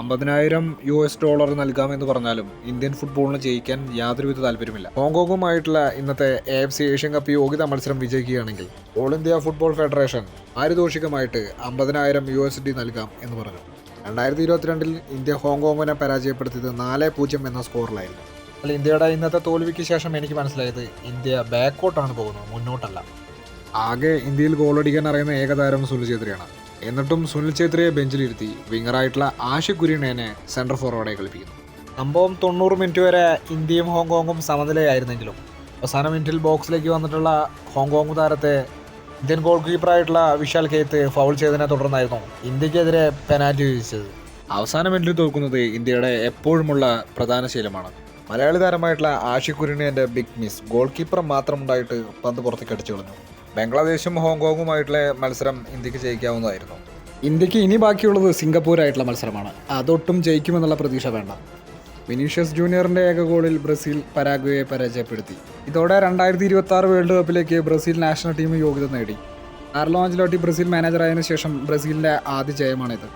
അമ്പതിനായിരം U S dollar നൽകാമെന്ന് പറഞ്ഞാലും ഇന്ത്യൻ ഫുട്ബോളിന് ജയിക്കാൻ യാതൊരുവിധ താല്പര്യമില്ല. ഹോങ്കോങ്ങുമായിട്ടുള്ള ഇന്നത്തെ A F C Asian cup യോഗ്യതാ മത്സരം വിജയിക്കുകയാണെങ്കിൽ ഓൾ ഇന്ത്യ ഫുട്ബോൾ ഫെഡറേഷൻ പാരിതോഷികമായിട്ട് അമ്പതിനായിരം യു എസ് ഡി നൽകാം എന്ന് പറഞ്ഞു. രണ്ടായിരത്തി ഇരുപത്തിരണ്ടിൽ ഇന്ത്യ ഹോങ്കോങ്ങിനെ പരാജയപ്പെടുത്തിയത് നാല് പൂജ്യം എന്ന സ്കോറിലായിരുന്നു. അല്ല ഇന്ത്യയുടെ ഇന്നത്തെ തോൽവിക്ക് ശേഷം എനിക്ക് മനസ്സിലായത് ഇന്ത്യ ബാക്കോട്ടാണ് പോകുന്നത് മുന്നോട്ടല്ല. ആകെ ഇന്ത്യയിൽ ഗോളടിക്കാൻ അറിയുന്ന ഏകതാരം സുനിൽ ഛേത്രിയാണ്. എന്നിട്ടും സുനിൽ ഛേത്രിയെ ബെഞ്ചിലിരുത്തി വിങ്ങറായിട്ടുള്ള ആഷിഖ് കുര്യനേനെ സെൻട്രൽ ഫോർവേഡായി കളിപ്പിക്കുന്നു. സംഭവം തൊണ്ണൂറ് മിനിറ്റ് വരെ ഇന്ത്യയും ഹോങ്കോങ്ങും സമനിലയായിരുന്നെങ്കിലും അവസാന മിനിറ്റിൽ ബോക്സിലേക്ക് വന്നിട്ടുള്ള ഹോങ്കോങ് താരത്തെ ഇന്ത്യൻ ഗോൾ കീപ്പറായിട്ടുള്ള വിശാൽ കേത്ത് ഫൗൾ ചെയ്തതിനെ തുടർന്നായിരുന്നു ഇന്ത്യക്കെതിരെ പെനാൽറ്റി വിധിച്ചത് അവസാന മിനിറ്റിൽ തോൽക്കുന്നത് ഇന്ത്യയുടെ എപ്പോഴുമുള്ള പ്രധാന ശീലമാണ്. മലയാളി താരമായിട്ടുള്ള Ashique big miss goalkeeper മാത്രമുണ്ടായിട്ട് പന്ത് പുറത്തേക്ക് അടിച്ചു കളഞ്ഞു ബംഗ്ലാദേശും ഹോങ്കോങ്ങുമായിട്ടുള്ള മത്സരം ഇന്ത്യയ്ക്ക് ജയിക്കാവുന്നതായിരുന്നു. ഇന്ത്യയ്ക്ക് ഇനി ബാക്കിയുള്ളത് സിംഗപ്പൂരായിട്ടുള്ള മത്സരമാണ്. അതൊട്ടും ജയിക്കുമെന്നുള്ള പ്രതീക്ഷ വേണ്ട. വിനീഷ്യസ് ജൂനിയറിന്റെ ഏക ഗോളിൽ ബ്രസീൽ പരാഗ്വയെ പരാജയപ്പെടുത്തി. ഇതോടെ രണ്ടായിരത്തി ഇരുപത്തി ആറ് വേൾഡ് കപ്പിലേക്ക് ബ്രസീൽ നാഷണൽ ടീം യോഗ്യത നേടി. കാർലോ ആഞ്ചലോട്ടി ബ്രസീൽ മാനേജറായതിനു ശേഷം ബ്രസീലിന്റെ ആദ്യ ജയമാണിത്.